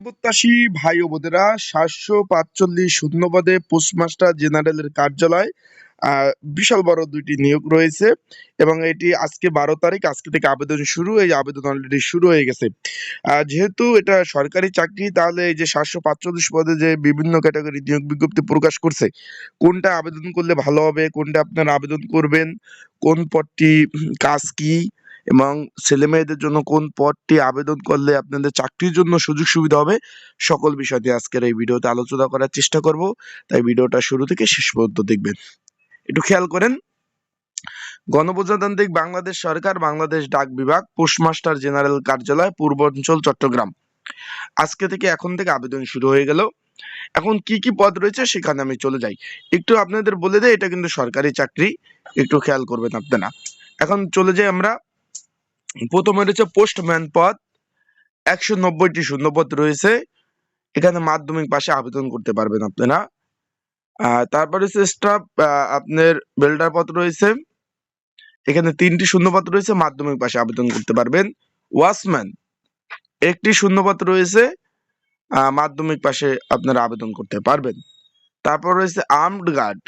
প্রত্যাশী ভাই ও বোনেরা, সাতশো পাঁচচল্লিশ শূন্যপদে পোস্টমাস্টার জেনারেলের কার্যালয় বিশাল বড় দুইটি নিয়োগ রয়েছে এবং এটি আজকে বারো তারিখ, আজকে থেকে আবেদন শুরু, এই আবেদন অলরেডি শুরু হয়ে গেছে। যেহেতু এটা সরকারি চাকরি, তাহলে এই যে সাতশো পাঁচচল্লিশ পদে যে বিভিন্ন ক্যাটাগরি নিয়োগ বিজ্ঞপ্তি প্রকাশ করছে, কোনটা আবেদন করলে ভালো হবে, কোনটা আপনারা আবেদন করবেন, কোন পদটি, কাজ কি এবং ছেলে মেয়েদের জন্য কোন পদটি আবেদন করলে আপনাদের চাকরির জন্য সুযোগ সুবিধা হবে, সকল বিষয় নিয়ে আজকের এই ভিডিওতে আলোচনা করার চেষ্টা করব। তাই ভিডিওটা শুরু থেকে শেষ পর্যন্ত দেখবেন। একটু খেয়াল করেন, গণপ্রজাতান্ত্রিক বাংলাদেশ সরকার, বাংলাদেশ ডাক বিভাগ, পোস্টমাস্টার জেনারেল কার্যালয় পূর্বাঞ্চল চট্টগ্রাম। আজকে থেকে এখন থেকে আবেদন শুরু হয়ে গেল। এখন কি কি পদ রয়েছে সেখানে আমি চলে যাই। একটু আপনাদের বলে দেয় এটা কিন্তু সরকারি চাকরি, একটু খেয়াল করবেন আপনারা। এখন চলে যাই আমরা প্রথমে রয়েছে পোস্টম্যান পদ, একশো নব্বইটি শূন্যপদ রয়েছে। এখানে মাধ্যমিক পাশে আবেদন করতে পারবেন আপনারা। তারপর হচ্ছে স্টাফ আপনার বেল্ডার পদ রয়েছে। এখানে তিনটি শূন্যপদ রয়েছে, মাধ্যমিক পাশে আবেদন করতে পারবেন। ওয়াচম্যান একটি শূন্যপদ রয়েছে মাধ্যমিক পাশে আপনারা আবেদন করতে পারবেন। তারপর রয়েছে আর্মড গার্ড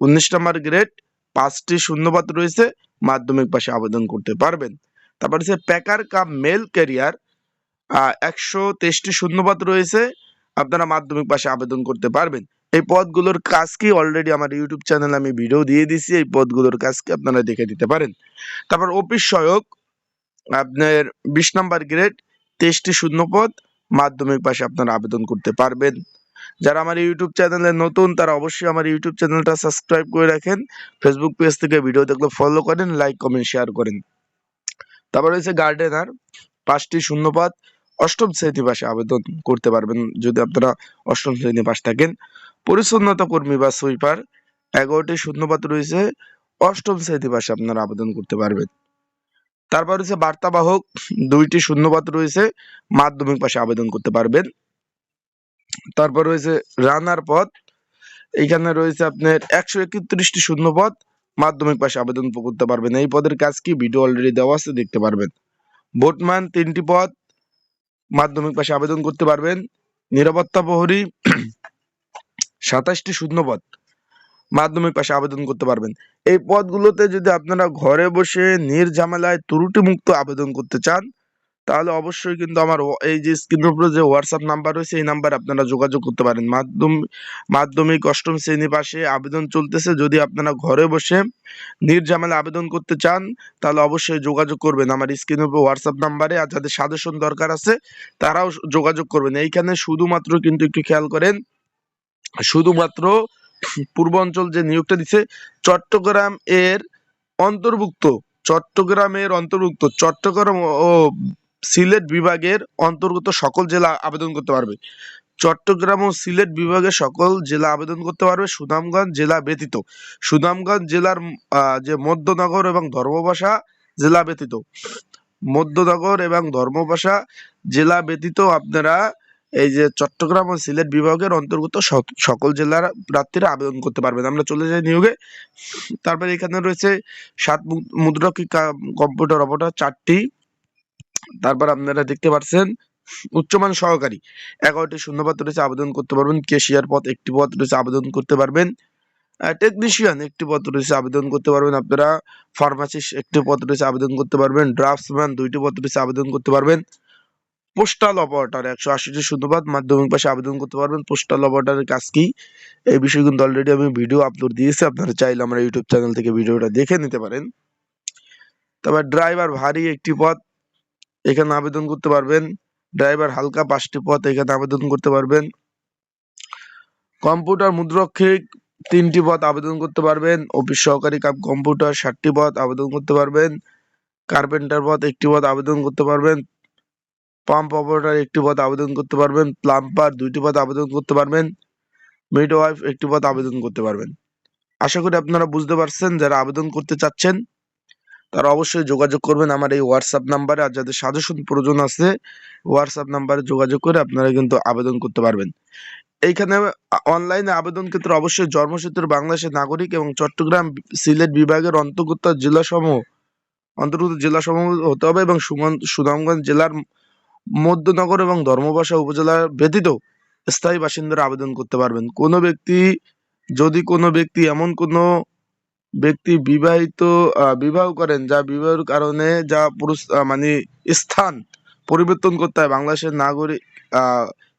উনিশ নম্বর গ্রেড পাঁচটি শূন্যপদ রয়েছে, মাধ্যমিক পাশে আবেদন করতে পারবেন। তারপর হচ্ছে প্যাকার কাম মেল ক্যারিয়ার একশো তেইশটি শূন্যপদ রয়েছে। আপনারা মাধ্যমিক পাশে আবেদন করতে পারবেন। এই পদগুলোর কাজ কি? অলরেডি আমার ইউটিউব চ্যানেলে আমি ভিডিও দিয়ে দিছি এই পদগুলোর কাজ কি আপনারা দেখে দিতে পারেন। তারপর অফিস সহায়ক, আপনার বিশ নাম্বার গ্রেড তেইশটি শূন্যপদ, মাধ্যমিক পাশে আপনারা আবেদন করতে পারবেন। যারা আমার ইউটিউব চ্যানেলে নতুন, তারা অবশ্যই আমার ইউটিউব চ্যানেলটা সাবস্ক্রাইব করে রাখেন। ফেসবুক পেজ থেকে ভিডিও দেখলে ফলো করেন লাইক কমেন্ট শেয়ার করেন। তারপর রয়েছে গার্ডেনার পাঁচটি শূন্যপদ, অষ্টম শ্রেণি পাশে আবেদন করতে পারবেন যদি আপনারা অষ্টম শ্রেণি পাশ থাকেন। পরিচ্ছন্নতা কর্মী বা সুইপার এগারোটি শূন্যপাত রয়েছে, অষ্টম শ্রেণি পাশে আপনারা আবেদন করতে পারবেন। তারপর রয়েছে বার্তাবাহক, দুইটি শূন্যপাত রয়েছে, মাধ্যমিক পাশে আবেদন করতে পারবেন। তারপর রয়েছে রানার পদ, এখানে রয়েছে আপনার একশো একত্রিশটি শূন্যপদ মাধ্যমিক পাশে আবেদন করতে পারবেন। এই পদের কাজ কি? ভিডিও অলরেডি দেওয়া আছে, দেখতে পারবেন। বোটম্যান তিনটি পদ, মাধ্যমিক পাশে আবেদন করতে পারবেন। নিরাপত্তা প্রহরী সাতাশটি শূন্য পদ, মাধ্যমিক পাশে আবেদন করতে পারবেন। এই পদগুলোতে যদি আপনারা ঘরে বসে নির্ঝামেলায় ত্রুটিমুক্ত আবেদন করতে চান তাহলে অবশ্যই কিন্তু আমার এই যে স্ক্রিনের উপরে যে হোয়াটসঅ্যাপ নাম্বার রয়েছে, এই নাম্বারে আপনারা যোগাযোগ করতে পারেন। মাধ্যমিক মাধ্যমিক, অষ্টম শ্রেণি পাশে আবেদন চলতেছে। যদি আপনারা ঘরে বসে নির্ঝামেলা আবেদন করতে চান, তাহলে অবশ্যই যোগাযোগ করবেন আমার স্ক্রিনের উপর হোয়াটসঅ্যাপ নাম্বারে আর যাদের সাজেশন দরকার আছে, তারাও যোগাযোগ করবেন। এইখানে শুধুমাত্র কিন্তু একটু খেয়াল করেন, শুধুমাত্র পূর্বাঞ্চল যে নিয়োগটা দিচ্ছে চট্টগ্রাম এর অন্তর্ভুক্ত, চট্টগ্রামের অন্তর্ভুক্ত, চট্টগ্রাম ও সিলেট বিভাগের অন্তর্গত সকল জেলা আবেদন করতে পারবে। চট্টগ্রাম ও সিলেট বিভাগের সকল জেলা আবেদন করতে পারবে। সুনামগঞ্জ জেলা ব্যতীত। সুনামগঞ্জ জেলার যে মধ্যনগর এবং ধর্মবাসা জেলা ব্যতীত। মধ্যনগর এবং ধর্মবাসা জেলা ব্যতীত আপনারা এই যে চট্টগ্রাম ও সিলেট বিভাগের অন্তর্গত সক- সকল জেলার প্রার্থীরা আবেদন করতে পারবেন। আমরা চলে যাই নিয়োগে। তারপরে এখানে রয়েছে সাত মুদ্রকি কা- কম্পিউটার অপারেটর চারটি তারপর আপনারা দেখতে পাচ্ছেন, উচ্চমান সহকারী। এগারোটি শূন্যপদ রয়েছে, আবেদন করতে পারবেন। কেশিয়ার পদ, একটি পদ রয়েছে, আবেদন করতে পারবেন। টেকনিশিয়ান একটি পদ রয়েছে, আবেদন করতে পারবেন আপনারা। ফার্মাসিস্ট একটি পদ রয়েছে, আবেদন করতে পারবেন। ড্রাফটসম্যান দুইটি পদ রয়েছে, আবেদন করতে পারবেন। পোস্টাল অপারেটর একশো আশিটি শূন্যপদ মাধ্যমিক পাশে আবেদন করতে পারবেন। পোস্টাল অপারেটরের কাজ কি? এই বিষয়ে কিন্তু অলরেডি আমি ভিডিও আপলোড দিয়েছি। আপনারা চাইলে আমার ইউটিউব চ্যানেল থেকে ভিডিওটা দেখে নিতে পারেন। তারপর ড্রাইভার ভারী একটি পদ এখানে আবেদন করতে পারবেন। ড্রাইভার হালকা পাঁচটি পথ এখানে আবেদন করতে পারবেন। কম্পিউটার মুদ্রক্ষিক তিনটি পদ আবেদন করতে পারবেন। অফিস সহকারী কাম কম্পিউটার ষাটটি পদ আবেদন করতে পারবেন। কার্পেন্টার পদ একটি পদ আবেদন করতে পারবেন। পাম্প অপারেটর একটি পদ আবেদন করতে পারবেন। প্লাম্পার দুইটি পদ আবেদন করতে পারবেন। মিডওয়াইফ একটি পদ আবেদন করতে পারবেন। আশা করি আপনারা বুঝতে পারছেন যারা আবেদন করতে চাচ্ছেন। তারা অবশ্যই যোগাযোগ করবেন আমার এই হোয়াটসঅ্যাপ নাম্বারে আর যাদের সাজেশন প্রয়োজন আছে হোয়াটসঅ্যাপ নাম্বারে যোগাযোগ করে আপনারা কিন্তু আবেদন করতে পারবেন। এইখানে অনলাইনে আবেদন ক্ষেত্রে অবশ্যই জন্মসূত্র বাংলাদেশের নাগরিক এবং চট্টগ্রাম সিলেট বিভাগের অন্তর্গত জেলাসমূহ অন্তর্গত জেলাসমূহ হতে হবে এবং সুনামগঞ্জ জেলার মধ্যনগর এবং ধর্মবাসা উপজেলা ব্যতীত স্থায়ী বাসিন্দারা আবেদন করতে পারবেন। কোনো ব্যক্তি, যদি কোনো ব্যক্তি এমন কোনো ব্যক্তি বিবাহিত বিবাহ করেন, যা বিবাহের কারণে যা পুরুষ মানে স্থান পরিবর্তন করতে হয়। বাংলাদেশের নাগরিক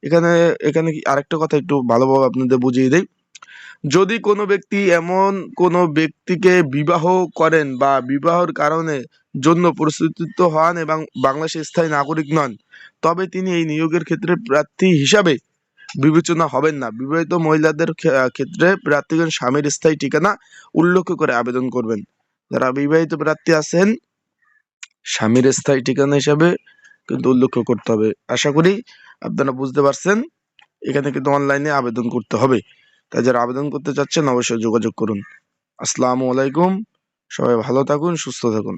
এখানে এখানে আরেকটা কথা একটু ভালোভাবে আপনাদের বুঝিয়ে দেই। যদি কোনো ব্যক্তি এমন কোনো ব্যক্তিকে বিবাহ করেন বা বিবাহের কারণে জন্য প্রস্তুত হন এবং বাংলাদেশের স্থায়ী নাগরিক নন, তবে তিনি এই নিয়োগের ক্ষেত্রে প্রার্থী হিসাবে বিবেচনা হবেন না। বিবাহিত মহিলাদের ক্ষেত্রে প্রার্থীগণ স্বামীর স্থায়ী ঠিকানা উল্লেখ করে আবেদন করবেন। যারা বিবাহিত প্রার্থী আছেন, স্বামীর স্থায়ী ঠিকানা হিসাবে কিন্তু উল্লেখ করতে হবে। আশা করি আপনারা বুঝতে পারছেন, এখানে কিন্তু অনলাইনে আবেদন করতে হবে। তাই যারা আবেদন করতে চাচ্ছেন, অবশ্যই যোগাযোগ করুন। আসসালামু আলাইকুম, সবাই ভালো থাকুন, সুস্থ থাকুন।